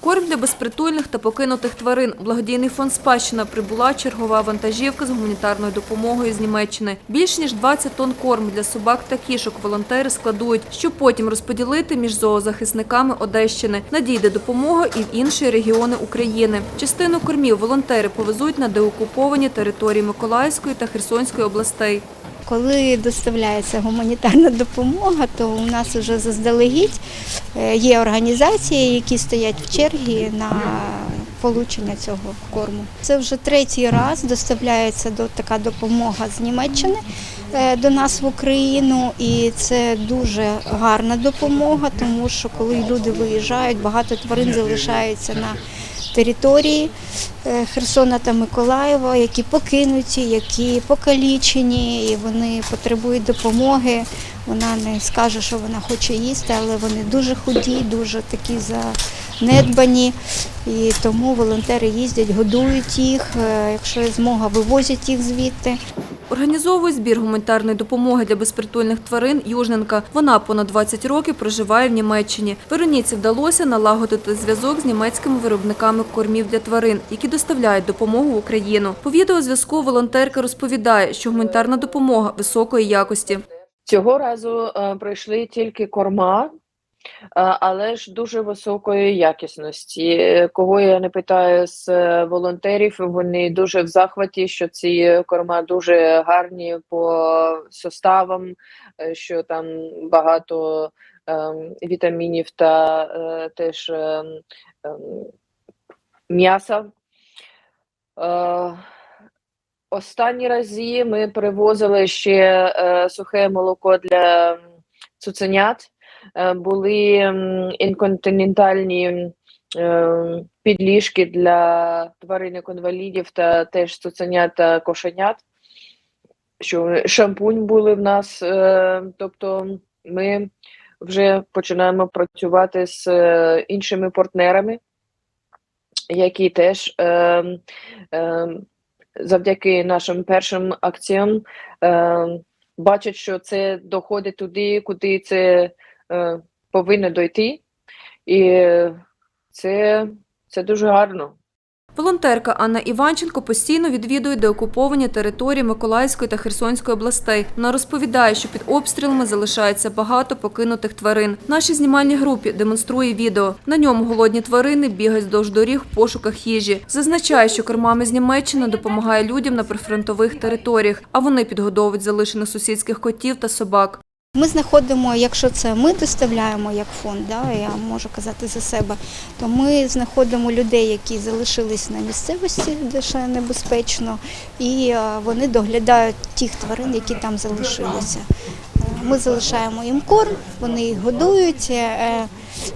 Корм для безпритульних та покинутих тварин. Благодійний фонд «Спадщина» прибула чергова вантажівка з гуманітарною допомогою з Німеччини. Більш ніж 20 тонн корму для собак та кішок волонтери складують, щоб потім розподілити між зоозахисниками Одещини. Надійде допомога і в інші регіони України. Частину кормів волонтери повезуть на деокуповані території Миколаївської та Херсонської областей. Коли доставляється гуманітарна допомога, то у нас вже заздалегідь е, є організації, які стоять в чергі на получення цього корму. Це вже третій раз доставляється до така допомога з Німеччини е, до нас в Україну, і це дуже гарна допомога, тому що коли люди виїжджають, багато тварин залишаються на території е, Херсона та Миколаєва, які покинуті, які покалічені, і вони потребують допомоги. Вона не скаже, що вона хоче їсти, але вони дуже худі, дуже такі занедбані. І тому волонтери їздять, годують їх. е, Якщо є змога, вивозять їх звідти. Організовує збір гуманітарної допомоги для безпритульних тварин Южненка. Вона понад 20 років проживає в Німеччині. Вероніці вдалося налагодити зв'язок з німецькими виробниками кормів для тварин, які доставляють допомогу в Україну. По відеозв'язку волонтерка розповідає, що гуманітарна допомога високої якості. Цього разу е, прийшли тільки корма, але ж дуже високої якісності. Е, Кого я не питаю з е, волонтерів, вони дуже в захваті, що ці корма дуже гарні по составам, е, що там багато ем, вітамінів та е, теж ем, ем, м'яса. Е, Останні рази ми привозили ще е, сухе молоко для цуценят. Е, були інконтинентальні е, підліжки для тваринок інвалідів та теж цуценят кошенят. Що шампунь були в нас. Е, тобто ми вже починаємо працювати з іншими партнерами, які теж завдяки нашим першим акціям бачать, що це доходить туди, куди це повинно дойти. І це, це дуже гарно. Волонтерка Анна Іванченко постійно відвідує деокуповані території Миколаївської та Херсонської областей. Вона розповідає, що під обстрілами залишається багато покинутих тварин. Нашій знімальній групі демонструє відео. На ньому голодні тварини бігають вздовж доріг в пошуках їжі. Зазначає, що кормами з Німеччини допомагає людям на прифронтових територіях, а вони підгодовують залишених сусідських котів та собак. Ми знаходимо, якщо це ми доставляємо як фонд, да, я можу казати за себе, то ми знаходимо людей, які залишились на місцевості, де ще небезпечно, і е, вони доглядають тих тварин, які там залишилися. Е, Ми залишаємо їм корм, вони їх годують. Е,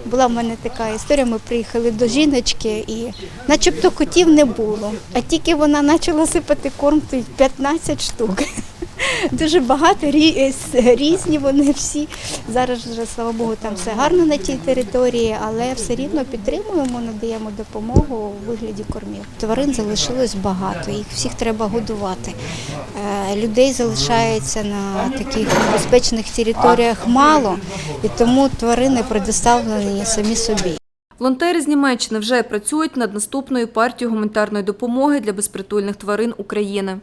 Була в мене така історія, ми приїхали до жіночки і начебто котів не було. А тільки вона почала сипати корм, то 15 штук. Дуже багато е, різні вони всі. Зараз вже слава Богу, там все гарно на тій території, але все рівно підтримуємо, надаємо допомогу у вигляді кормів. Тварин залишилось багато, їх всіх треба годувати. Е, Людей залишається на таких небезпечних територіях мало, і тому тварини предоставлені самі собі. Волонтери з Німеччини вже працюють над наступною партією гуманітарної допомоги для безпритульних тварин України.